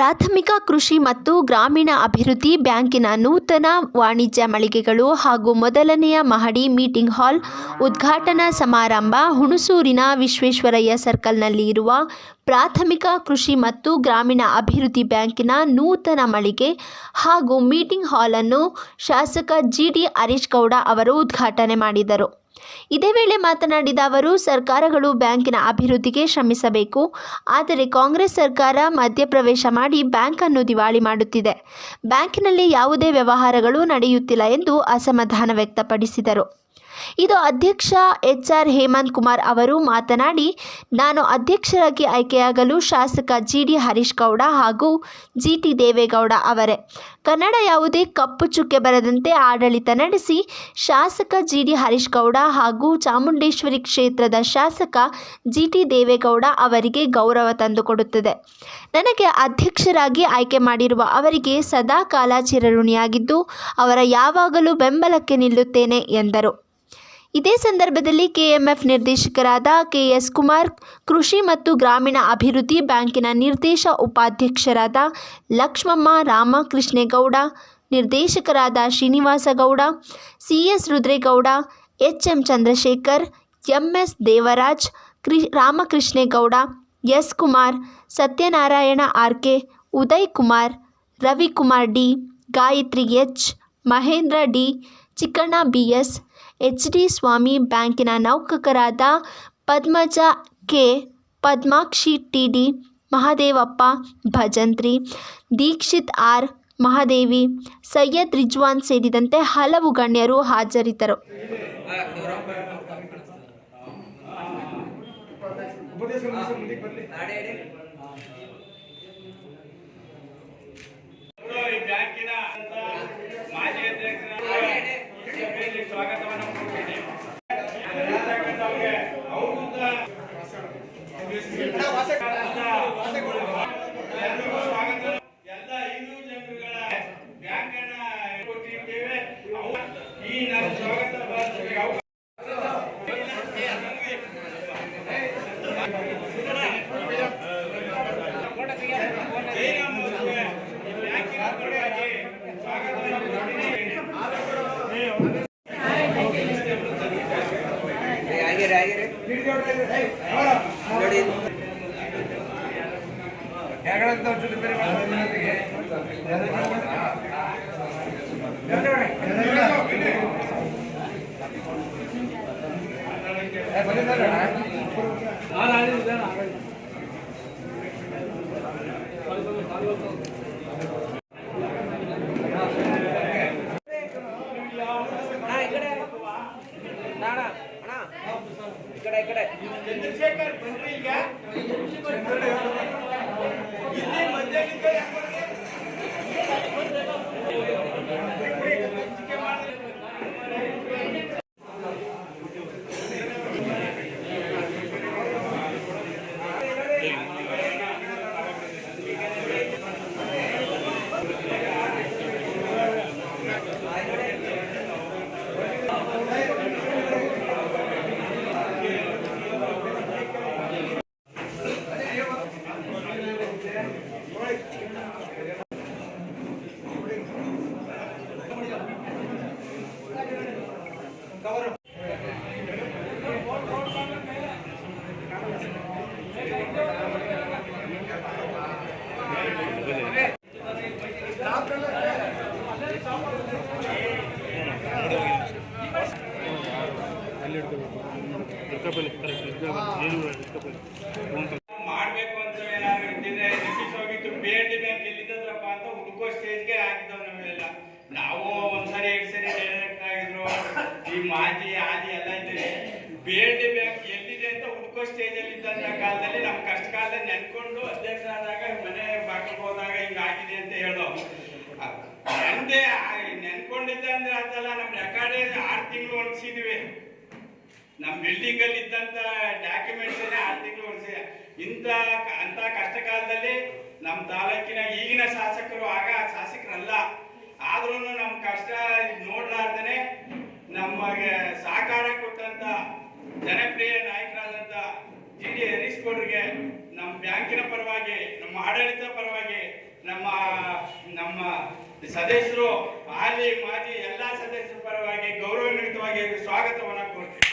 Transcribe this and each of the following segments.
ಪ್ರಾಥಮಿಕ ಕೃಷಿ ಮತ್ತು ಗ್ರಾಮೀಣ ಅಭಿವೃದ್ಧಿ ಬ್ಯಾಂಕಿನ ನೂತನ ವಾಣಿಜ್ಯ ಮಳಿಗೆಗಳು ಹಾಗೂ ಮೊದಲನೆಯ ಮಹಡಿ ಮೀಟಿಂಗ್ ಹಾಲ್ ಉದ್ಘಾಟನಾ ಸಮಾರಂಭ ಹುಣಸೂರಿನ ವಿಶ್ವೇಶ್ವರಯ್ಯ ಸರ್ಕಲ್ನಲ್ಲಿ ಇರುವ ಪ್ರಾಥಮಿಕ ಕೃಷಿ ಮತ್ತು ಗ್ರಾಮೀಣ ಅಭಿವೃದ್ಧಿ ಬ್ಯಾಂಕಿನ ನೂತನ ಮಳಿಗೆ ಹಾಗೂ ಮೀಟಿಂಗ್ ಹಾಲನ್ನು ಶಾಸಕ ಜಿ ಡಿ ಹರೀಶ್ ಗೌಡ ಅವರು ಉದ್ಘಾಟನೆ ಮಾಡಿದರು. ಇದೇ ವೇಳೆ ಮಾತನಾಡಿದ ಅವರು, ಸರ್ಕಾರಗಳು ಬ್ಯಾಂಕಿನ ಅಭಿವೃದ್ಧಿಗೆ ಶ್ರಮಿಸಬೇಕು. ಆದರೆ ಕಾಂಗ್ರೆಸ್ ಸರ್ಕಾರ ಮಧ್ಯಪ್ರವೇಶ ಮಾಡಿ ಬ್ಯಾಂಕ್ ಅನ್ನು ದಿವಾಳಿ ಮಾಡುತ್ತಿದೆ. ಬ್ಯಾಂಕಿನಲ್ಲಿ ಯಾವುದೇ ವ್ಯವಹಾರಗಳು ನಡೆಯುತ್ತಿಲ್ಲ ಎಂದು ಅಸಮಾಧಾನ ವ್ಯಕ್ತಪಡಿಸಿದರು. ಇದು ಅಧ್ಯಕ್ಷ ಎಚ್ ಆರ್ ಹೇಮಂತ್ ಕುಮಾರ್ ಅವರು ಮಾತನಾಡಿ, ನಾನು ಅಧ್ಯಕ್ಷರಾಗಿ ಆಯ್ಕೆಯಾಗಲು ಶಾಸಕ ಜಿ ಡಿ ಹರೀಶ್ ಗೌಡ ಹಾಗೂ ಜಿ ಟಿ ದೇವೇಗೌಡ ಅವರೇ. ಕನ್ನಡ ಯಾವುದೇ ಕಪ್ಪು ಚುಕ್ಕೆ ಬರದಂತೆ ಆಡಳಿತ ನಡೆಸಿ, ಶಾಸಕ ಜಿ ಡಿ ಹರೀಶ್ ಗೌಡ ಹಾಗೂ ಚಾಮುಂಡೇಶ್ವರಿ ಕ್ಷೇತ್ರದ ಶಾಸಕ ಜಿ ಟಿ ದೇವೇಗೌಡ ಅವರಿಗೆ ಗೌರವ ತಂದುಕೊಡುತ್ತದೆ. ನನಗೆ ಅಧ್ಯಕ್ಷರಾಗಿ ಆಯ್ಕೆ ಮಾಡಿರುವ ಅವರಿಗೆ ಸದಾ ಕಾಲ ಚಿರಋಣಿಯಾಗಿದ್ದು ಅವರ ಯಾವಾಗಲೂ ಬೆಂಬಲಕ್ಕೆ ನಿಲ್ಲುತ್ತೇನೆ ಎಂದರು. ಇದೇ ಸಂದರ್ಭದಲ್ಲಿ ಕೆಎಂಎಫ್ ನಿರ್ದೇಶಕರಾದ ಕೆಎಸ್ ಕುಮಾರ್, ಕೃಷಿ ಮತ್ತು ಗ್ರಾಮೀಣ ಅಭಿವೃದ್ಧಿ ಬ್ಯಾಂಕಿನ ನಿರ್ದೇಶ ಉಪಾಧ್ಯಕ್ಷರಾದ ಲಕ್ಷ್ಮಮ್ಮ ರಾಮಕೃಷ್ಣೇಗೌಡ, ನಿರ್ದೇಶಕರಾದ Srinivasa Gowda CS Rudregowda H M Chandrashekar, MS Devaraj ಕ್ರಿ Ramakrishnegowda, S Kumar, Satyanarayana RK, Uday Kumar, Ravikumar D, Gayatri H, Mahendra D, Chikkanna B S H D Swamy ಬ್ಯಾಂಕಿನ ನೌಕಕರಾದ Padmaja K. Padmakshi T D Mahadevappa, Bhajantri, Dixit R. Mahadevi, Syed Rizwan ಸೇರಿದಂತೆ ಹಲವು ಗಣ್ಯರು ಹಾಜರಿದ್ದರು. ಮಾಜಿ ಅಧ್ಯಕ್ಷರ ಜಯರಾಮವ್ರಿಗೆ ಈ ಬ್ಯಾಂಕಿನ ಪರವಾಗಿ ಸ್ವಾಗತವನ್ನು ಕೊಟ್ಟಿದ್ದೇನೆ. ಆಗಿರಿ ಆಗಿರಿ ನೋಡಿ ಅಣ್ಣ, ಈ ಕಡೆ. ಅಣ್ಣ, ಅಣ್ಣ, ಅಣ್ಣ. ಈ ಕಡೆ ಈ ಕಡೆ ಚಂದ್ರಶೇಖರ್ ಬನ್ರಿ ಈಗ? ಇಲ್ಲಿ ಮಧ್ಯದಿಂದ ಮಾಡ್ಬೇಕು ಅಂತ ಏನಾದ್ರು ಇದ್ದಿದ್ರೆ ರಿಸೀಸ್ ಹೋಗಿತ್ತು ಬಿ ಎಲ್ ಡಿ ಬ್ಯಾಂಕ್ ಎಲ್ಲಿದ್ದದ್ರಪ್ಪ ಅಂತ ಹುಡುಕೋ ಸ್ಟೇಜ್ಗೆ ಹಾಕಿದವ್ ನಾವೆಲ್ಲ. ನಾವು ಒಂದ್ಸರಿ, ಎರಡ್ ಸರಿ ಡೈರೆಕ್ಟ್ ಆಗಿದ್ರು. ಈ ಮಾಜಿ ಆದಿ ಎಲ್ಲ ಇದ್ರೆ ಬಿ ಎಲ್ ಎಲ್ಲಿದೆ ಅಂತ ಹುಡುಕೋ ಸ್ಟೇಜ್ ಅಲ್ಲಿ ಇದ್ದಂತ ಕಾಲದಲ್ಲಿ ನಮ್ ಕಷ್ಟ ಕಾಲದಲ್ಲಿ ನೆನ್ಕೊಂಡು ಅಧ್ಯಕ್ಷರಾದಾಗ ಮನೆ ಬಾಗಿಲು ಹೋದಾಗ ಹಿಂಗ್ ಆಗಿದೆ ಅಂತ ಹೇಳ್ದೋ ನಂದೇ ನೆನ್ಕೊಂಡಿದ್ದೆ ಅಂದ್ರೆ ಅದಲ್ಲ ನಮ್ ರೆಕಾರ್ಡ್ ಆರು ತಿಂಗಳು ಒಣಗಿಸಿದ್ವಿ ನಮ್ಮ ಬಿಲ್ಡಿಂಗ್ ಅಲ್ಲಿ ಇದ್ದಂತ ಡಾಕ್ಯುಮೆಂಟ್ಸ್ ಆರು ತಿಂಗಳು ಇಂತ ಅಂತ ಕಷ್ಟ ಕಾಲದಲ್ಲಿ ನಮ್ಮ ತಾಲೂಕಿನ ಈಗಿನ ಶಾಸಕರು ಆಗ ಶಾಸಕರಲ್ಲ. ಆದ್ರೂ ನಮ್ಮ ಕಷ್ಟ ನೋಡ್ಲಾರ್ದೇನೆ ನಮಗೆ ಸಹಕಾರ ಕೊಟ್ಟಂತ, ಜನಪ್ರಿಯ ನಾಯಕರಾದಂತ ಜಿ ಡಿ ಹರೀಶ್ ಗೌಡ್ರಿಗೆ ನಮ್ಮ ಬ್ಯಾಂಕಿನ ಪರವಾಗಿ, ನಮ್ಮ ಆಡಳಿತ ಪರವಾಗಿ, ನಮ್ಮ ನಮ್ಮ ಸದಸ್ಯರು, ಹಾಲಿ, ಮಾಜಿ ಎಲ್ಲಾ ಸದಸ್ಯರ ಪರವಾಗಿ ಗೌರವಾನ್ವಿತವಾಗಿ ಸ್ವಾಗತವನ್ನ ಕೊಡ್ತೀನಿ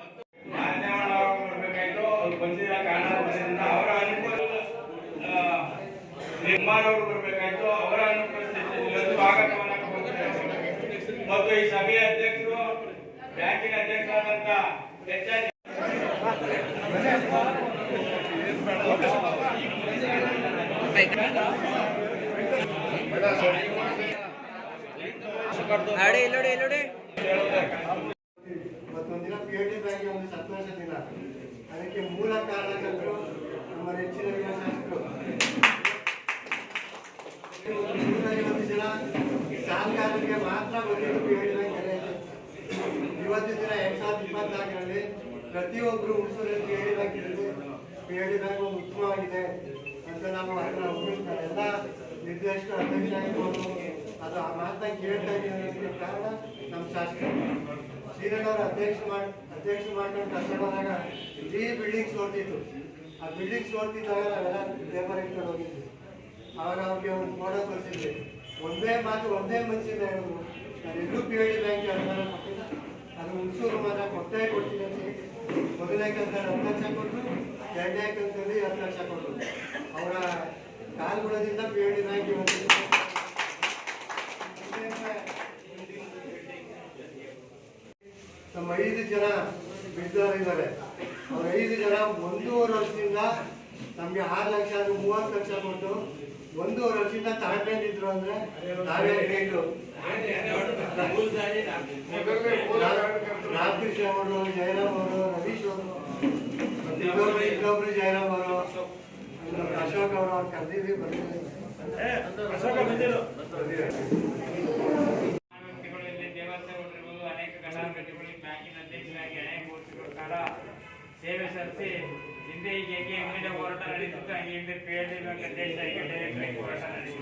ಮತ್ತು ಮಾನ್ಯವ್ರನ್ನ ಅವರು ಬರ್ಬೇಕಾಯ್ತು ಅವ್ರು ಬಂದಿಲ್ಲ ಕಾರಣದಿಂದ ಅವರ ಅನುಕೂಲ ನಿರ್ಮಾಣವರು ಬರಬೇಕಾಯ್ತು. ಅವರು ಅನುಕೂಲ ಸ್ವಾಗತವನ್ನು ಮತ್ತು ಈ ಸಭೆಯ ಅಧ್ಯಕ್ಷರು, ಬ್ಯಾಂಕಿನ ಅಧ್ಯಕ್ಷರಾದಂತ ಎಚ್ ಇಲ್ಲೋಡಿ ಇಲ್ಲೋಡಿ ಇಲ್ಲೋಡಿ ಇವತ್ತೊಂದಿನ ಪಿ ಎ ಟಿ ಬ್ಯಾಂಕ್ ಒಂದು ಸಂತೋಷ ದಿನ ಅದಕ್ಕೆ ಮೂಲ ಕಾರಣಕರ್ತರು ನಮ್ಮ ನೆಚ್ಚಿನ ಯುವ ಶಾಸಕರು ಒಂದು ನೂರೈವತ್ತು ಜನ ಸಾಲಗಾರರಿಗೆ ಮಾತ್ರ ಗೊತ್ತಿದ್ದು ಪಿ ಎ ಟಿ ಬ್ಯಾಂಕ್ ಎಲ್ಲ ಇದೆ. ಇವತ್ತು ದಿನ ಎರಡ್ ಸಾವಿರದ ಇಪ್ಪತ್ನಾಲ್ಕರಲ್ಲಿ ಪ್ರತಿಯೊಬ್ಬರು ಹುಡುಗರಲ್ಲಿ ಪಿ ಹೇಳಿದಾಗ ಮುಖ್ಯವಾಗಿದೆ ಉತ್ತಮವಾಗಿದೆ ಅಂತ ನಾವು ಅದನ್ನ ಒಪ್ಪಿಸ್ತಾರೆ ಎಲ್ಲ ನಿರ್ದೇಶಕ ಅಧ್ಯಕ್ಷ ಆಗಿರ್ಬೋದು. ಅದು ಆ ಮಾತನ್ನ ಕೇಳ್ತಾ ಇದ್ದೀವಿ ಕಾರಣ ನಮ್ಮ ಶಾಸಕರು. ಶ್ರೀರಂಗವ್ರ ಅಧ್ಯಕ್ಷ ಮಾಡಿ ಅಧ್ಯಕ್ಷ ಮಾಡ್ಕೊಂಡು ಕರ್ಕೊಂಡು ಬಂದಾಗ ಇಡೀ ಬಿಲ್ಡಿಂಗ್ ಸೋರ್ತಿತ್ತು. ಆ ಬಿಲ್ಡಿಂಗ್ ಸೋರ್ತಿದ್ದಾಗ ನಾವೆಲ್ಲ ಪೇಪರ್ ಇಟ್ಕೊಂಡು ಹೋಗಿದ್ವಿ. ಆವಾಗ ಅವ್ರಿಗೆ ಒಂದು ಫೋಟೋ ತೋರಿಸಿದ್ವಿ. ಒಂದೇ ಮಾತು ಒಂದೇ ಮನಸ್ಸಿಂದ ನಾನು ಎಲ್ಲೂ ಪಿ ಎಲ್ ಡಿ ಅದು ಹುಣಸೂರು ಮಾತ್ರ ಕೊಟ್ಟೆ ಕೊಡ್ತೀನಿ ಅಂತ ಹೇಳಿ. ಮೊದಲನೇ ಕಂತಲ್ಲಿ ಹತ್ತು ಲಕ್ಷ ಕೊಟ್ಟರು ಎರಡನೇ ಕಂತಲ್ಲಿ ಹತ್ತು ಲಕ್ಷ ಕೊಟ್ಟರು ಅವರ ಕಾಲ್ಗುಣದಿಂದ ಪಿ ಎಲ್ ಡಿ ನಮ್ಮ ಐದು ಜನ ಬಿದ್ದವರಿದ್ದಾರೆ. ಅವ್ರ ಐದು ಜನ ಒಂದೂವರೆ ವರ್ಷದಿಂದ ನಮಗೆ ಆರು ಲಕ್ಷ ಅದು ಮೂವತ್ತು ಲಕ್ಷ ಕೊಟ್ಟು ಒಂದೂವರೆ ವರ್ಷದಿಂದ ತರಬೇತಿದ್ರು ಅಂದ್ರೆ ನಾವೇ ರೇಟು ರಾಮಕೃಷ್ಣ ಅವರು ಜಯರಾಮ್ ಅವರು ರವೀಶ್ ಅವರು ಇನ್ನೊಬ್ರು ಇನ್ನೊಬ್ರು ಜಯರಾಮ್ ಅವರು ಅಶೋಕ್ ಅವರು ಅವ್ರು ಕರೆದಿದ್ವಿ ಬಂದಿದ್ದೀವಿ ವ್ಯಕ್ತಿಗಳು ಇಲ್ಲಿ ದೇವಸ್ಥಾನಗಳಿರ್ಬೋದು ಅನೇಕ ಕಲಾಕೃತಿಗಳು ಅನೇಕ ಕಾಲ ಸೇವೆ ಸಲ್ಲಿಸಿ ಹಿಂದೆ ಈಗ ಹೋರಾಟ ನಡೀತಿತ್ತು ಹಂಗೆ ಪಿ ಎಲ್ ಅಧ್ಯಕ್ಷರಾಗಿ ಡೈರೆಕ್ಟರ್ ಆಗಿ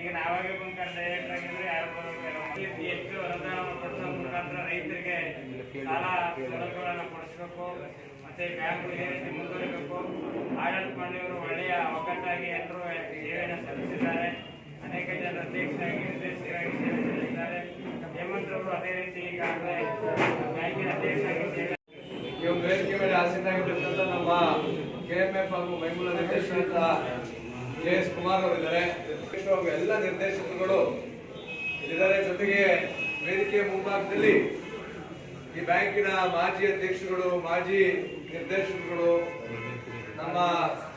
ಈಗ ನಾವಾಗೆ ಬಂದ್ಕಾರ ಡೈರೆಕ್ಟ್ ಆಗಿದ್ರೆ ಯಾರು ಬರೋದು ಹೆಚ್ಚು ಅನುದಾನವನ್ನು ಮುಖಾಂತರ ರೈತರಿಗೆ ಸಾಲ ಸೌಲಭ್ಯಗಳನ್ನು ಕೊಡಿಸ್ಬೇಕು. ಮತ್ತೆ ಬ್ಯಾಂಕ್ ಏನಿದೆ ಮುಂದುವರಿಬೇಕು. ಆಡಳಿತ ಮಂಡಳಿಯವರು ಒಳ್ಳೆಯ ಒಗ್ಗಟ್ಟಾಗಿ ಎಲ್ಲರೂ ಸೇವೆಯನ್ನು ಸಲ್ಲಿಸಿದ್ದಾರೆ. ಅನೇಕ ಜನ ಅಧ್ಯಕ್ಷರಾಗಿ, ನಿರ್ದೇಶಕರಾಗಿ ಸೇವೆ ಸಲ್ಲಿಸಿದ್ದಾರೆ. ಅದೇ ರೀತಿ ಈಗಾಗಲೇ ಬ್ಯಾಂಕಿನ ಅಧ್ಯಕ್ಷರಾಗಿ ಸೇವೆ ಈ ಒಂದು ವೇದಿಕೆ ಮೇಲೆ ಆಸೀನಾಗಿರ್ತಕ್ಕಂಥ ನಮ್ಮ ಕೆ ಎಂ ಎಫ್ ಹಾಗೂ ಮೈಮೂಲ ನಿರ್ದೇಶಕರಾದ ಕೆ ಎಸ್ ಕುಮಾರ್ ಅವರಿದ್ದಾರೆ. ಎಲ್ಲ ನಿರ್ದೇಶಕರುಗಳು ಇದ್ದಾರೆ ಜೊತೆಗೆ ವೇದಿಕೆಯ ಮುಂಭಾಗದಲ್ಲಿ ಈ ಬ್ಯಾಂಕಿನ ಮಾಜಿ ಅಧ್ಯಕ್ಷರುಗಳು, ಮಾಜಿ ನಿರ್ದೇಶಕರುಗಳು, ನಮ್ಮ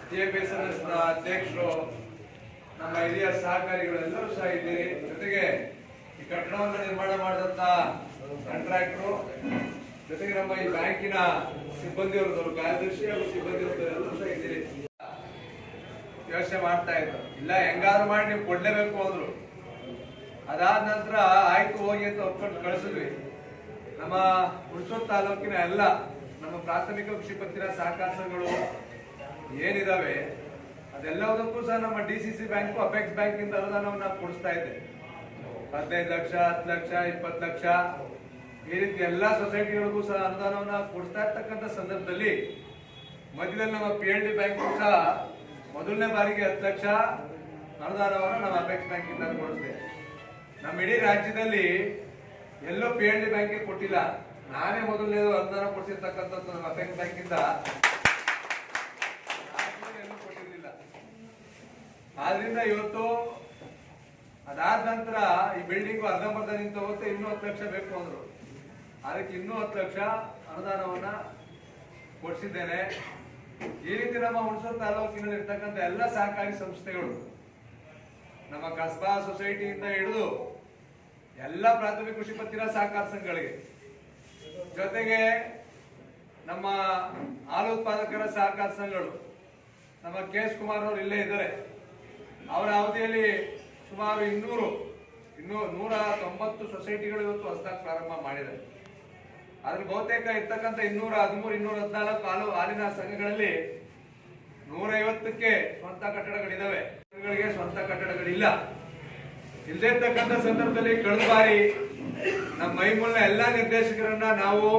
ಟಿ ಪಿ ಎಸ್ ಅಧ್ಯಕ್ಷರು, ನಮ್ಮ ಹಿರಿಯ ಸಹಕಾರಿಗಳು ಎಲ್ಲರೂ ಸಹ ಇದ್ದೀರಿ. ಜೊತೆಗೆ ಈ ಕಟ್ಟಡವನ್ನು ನಿರ್ಮಾಣ ಮಾಡಿದಂತ ಕಾಂಟ್ರಾಕ್ಟರು ಜೊತೆಗೆ ನಮ್ಮ ಈ ಬ್ಯಾಂಕಿನ ಸಿಬ್ಬಂದಿಯವರು ಕಾರ್ಯದರ್ಶಿ ಹಾಗೂ ಸಿಬ್ಬಂದಿಯವರು ಎಲ್ಲರೂ ಸಹ ಇದ್ದೀರಿ ಯೋಚನೆ ಮಾಡ್ತಾ ಇದ್ರು. ಇಲ್ಲ, ಹೆಂಗಾದ್ರು ಮಾಡಿ ನೀವು ಕೊಡ್ಲೇಬೇಕು ಅಂದ್ರು. ಅದಾದ ನಂತರ ಆಯ್ತು ಹೋಗಿ ಅಂತ ಒಪ್ಕೊಂಡು ಕಳಿಸಿದ್ವಿ. ನಮ್ಮ ಹುಣಸೂರು ತಾಲೂಕಿನ ಎಲ್ಲ ನಮ್ಮ ಪ್ರಾಥಮಿಕ ಕೃಷಿ ಪತ್ತಿನ ಸಹಕಾರ ಸಂಘಗಳು ಏನಿದಾವೆ, ಅದೆಲ್ಲದಕ್ಕೂ ಸಹ ನಮ್ಮ D C C bank, apex ಬ್ಯಾಂಕಿಂದ ಅನುದಾನವನ್ನ ಕೊಡಿಸ್ತಾ ಇದೆ. ಹದಿನೈದು ಲಕ್ಷ, ಹತ್ತು ಲಕ್ಷ, ಇಪ್ಪತ್ತು ಲಕ್ಷ. ಈ ರೀತಿ ಎಲ್ಲ ಸೊಸೈಟಿಗಳಿಗೂ ಸಹ ಅನುದಾನವನ್ನ ಕೊಡ್ತಾ ಇರ್ತಕ್ಕಂಥ ಸಂದರ್ಭದಲ್ಲಿ ಮಧ್ಯದಲ್ಲಿ ನಮ್ಮ ಪಿ ಎಲ್ ಡಿ ಬ್ಯಾಂಕ್ ಸಹ ಮೊದಲನೇ ಬಾರಿಗೆ ಹತ್ತು ಲಕ್ಷ ಅನುದಾನವನ್ನು ನಮ್ಮ ಅಪೆಕ್ಸ್ ಬ್ಯಾಂಕ್ ಇಂದ ಕೊಡಿಸಿದೆ. ನಮ್ಮ ಇಡೀ ರಾಜ್ಯದಲ್ಲಿ ಎಲ್ಲೋ ಪಿ ಎಲ್ ಡಿ ಬ್ಯಾಂಕಿಗೆ ಕೊಟ್ಟಿಲ್ಲ. ನಾನೇ ಮೊದಲನೇ ಅನುದಾನ ಕೊಡಿಸಿರ್ತಕ್ಕಂಥದ್ದು ನಮ್ಮ ಅಪೆಕ್ಸ್ ಬ್ಯಾಂಕ್ ಇಂದ. ಎಲ್ಲೂ ಕೊಟ್ಟಿರಲಿಲ್ಲ. ಆದ್ರಿಂದ ಇವತ್ತು ಅದಾದ ನಂತರ ಈ ಬಿಲ್ಡಿಂಗ್ ಅರ್ಧಂಬರ್ಧ ನಿಂತ ಹೋಗುತ್ತೆ ಇನ್ನೂ ಹತ್ತು ಲಕ್ಷ ಬೇಕು ಅಂದ್ರು. ಅದಕ್ಕೆ ಇನ್ನೂ ಹತ್ತು ಲಕ್ಷ ಅನುದಾನವನ್ನ ಕೊಡಿಸಿದ್ದೇನೆ. ಈ ರೀತಿ ನಮ್ಮ ಹುಣಸೂರು ತಾಲೂಕಿನಲ್ಲಿ ಇರ್ತಕ್ಕಂಥ ಎಲ್ಲ ಸಹಕಾರಿ ಸಂಸ್ಥೆಗಳು ನಮ್ಮ ಕಸ್ಬಾ ಸೊಸೈಟಿಯಿಂದ ಹಿಡಿದು ಎಲ್ಲ ಪ್ರಾಥಮಿಕ ಕೃಷಿ ಪತ್ತಿನ ಸಹಕಾರ ಸಂಘಗಳಿಗೆ ಜೊತೆಗೆ ನಮ್ಮ ಹಾಲು ಉತ್ಪಾದಕರ ಸಹಕಾರ ಸಂಘಗಳು, ನಮ್ಮ ಕೆ ಎಸ್ ಕುಮಾರ್ ಅವರು ಇಲ್ಲೇ ಇದ್ದಾರೆ. ಅವರ ಅವಧಿಯಲ್ಲಿ ಸುಮಾರು ಇನ್ನೂರು, ಇನ್ನೂ ನೂರ ತೊಂಬತ್ತು ಸೊಸೈಟಿಗಳು ಇವತ್ತು ಹೊಸದಾಗಿ ಪ್ರಾರಂಭ ಮಾಡಿದ್ದಾರೆ. ಅದ್ರಲ್ಲಿ ಬಹುತೇಕ ಇರ್ತಕ್ಕಂಥ ಇನ್ನೂರ ಹದಿಮೂರು, ಇನ್ನೂರ ಹದಿನಾಲ್ಕು ಹಾಲು ಹಾಲಿನ ಸಂಘಗಳಲ್ಲಿ ನೂರೈವತ್ತಕ್ಕೆ ಸ್ವಂತ ಕಟ್ಟಡಗಳಿದಾವೆ. ಸಂಘಗಳಿಗೆ ಸ್ವಂತ ಕಟ್ಟಡಗಳಿಲ್ಲ. ಇಲ್ಲದೇ ಇರ್ತಕ್ಕಂಥ ಸಂದರ್ಭದಲ್ಲಿ ಕಳೆದ ಬಾರಿ ನಮ್ಮ ಮೈಮೂಲ್ನ ಎಲ್ಲಾ ನಿರ್ದೇಶಕರನ್ನ ನಾವು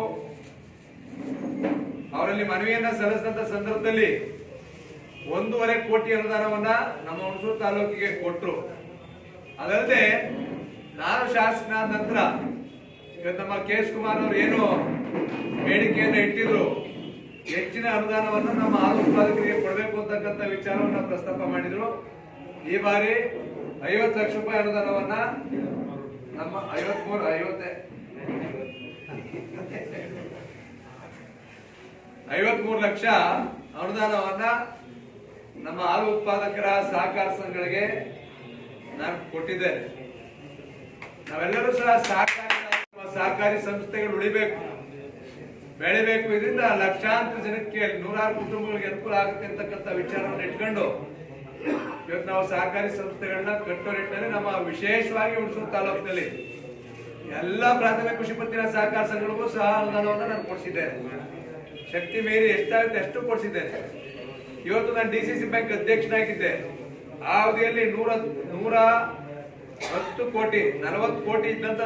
ಅವರಲ್ಲಿ ಮನವಿಯನ್ನ ಸಲ್ಲಿಸಿದಂತ ಸಂದರ್ಭದಲ್ಲಿ ಒಂದೂವರೆ ಕೋಟಿ ಅನುದಾನವನ್ನ ನಮ್ಮ ಹುಣಸೂರು ತಾಲೂಕಿಗೆ ಕೊಟ್ಟರು ಅದಲ್ಲದೆ, ನಾನು ಶಾಸಕನಾದ ನಂತರ ನಮ್ಮ ಕೆ ಕುಮಾರ್ ಅವರು ಏನು ಬೇಡಿಕೆಯನ್ನು ಇಟ್ಟಿದ್ರು, ಹೆಚ್ಚಿನ ಅನುದಾನವನ್ನು ನಮ್ಮ ಹಾಲು ಉತ್ಪಾದಕರಿಗೆ ಕೊಡಬೇಕು ಅಂತಕ್ಕಂಥ ವಿಚಾರವನ್ನು ಪ್ರಸ್ತಾಪ ಮಾಡಿದ್ರು. ಈ ಬಾರಿ ಐವತ್ತು ಲಕ್ಷ ರೂಪಾಯಿ ಅನುದಾನವನ್ನ ನಮ್ಮ ಐವತ್ಮೂರು, ಐವತ್ತೇ, ಐವತ್ಮೂರು ಲಕ್ಷ ಅನುದಾನವನ್ನ ನಮ್ಮ ಹಾಲು ಉತ್ಪಾದಕರ ಸಹಕಾರ ಸಂಘಗಳಿಗೆ ನಾನು ಕೊಟ್ಟಿದ್ದೇನೆ. ನಾವೆಲ್ಲರೂ ಸಹ ಸಹಕಾರಿ ಸಹಕಾರಿ ಸಂಸ್ಥೆಗಳು ಉಳಿಬೇಕು. ಬೆಳಿಬೇಕು ಇದರಿಂದ ಲಕ್ಷಾಂತರ ಜನಕ್ಕೆ ನೂರಾರು ಕುಟುಂಬಗಳಿಗೆ ಅನುಕೂಲ ಆಗುತ್ತೆ ಅಂತಕ್ಕಂಥ ವಿಚಾರವನ್ನು ಇಟ್ಕೊಂಡು ಇವತ್ತು ನಾವು ಸಹಕಾರಿ ಸಂಸ್ಥೆಗಳನ್ನ ಕಟ್ಟೋ ನಿಟ್ಟಿನಲ್ಲಿ ನಮ್ಮ ವಿಶೇಷವಾಗಿ ಹುಣಸೂರು ತಾಲೂಕಿನಲ್ಲಿ ಎಲ್ಲ ಪ್ರಾಥಮಿಕ ಕೃಷಿ ಪತ್ತಿನ ಸಹಕಾರ ಸಂಘಗಳಿಗೂ ಸಹ ಅನುದಾನವನ್ನು ನಾನು ಕೊಡಿಸಿದ್ದೇನೆ. ಶಕ್ತಿ ಮೀರಿ ಎಷ್ಟಾಗುತ್ತೆ ಅಷ್ಟು ಕೊಡಿಸಿದ್ದೇನೆ. ಇವತ್ತು ನಾನು ಡಿ ಸಿ ಸಿ ಬ್ಯಾಂಕ್ ಅಧ್ಯಕ್ಷನಾಗಿದ್ದೆ. ಆ ಅವಧಿಯಲ್ಲಿ ನೂರ ನೂರ ಹತ್ತು ಕೋಟಿ, ನಲವತ್ತು ಕೋಟಿ ಇದ್ದಂತ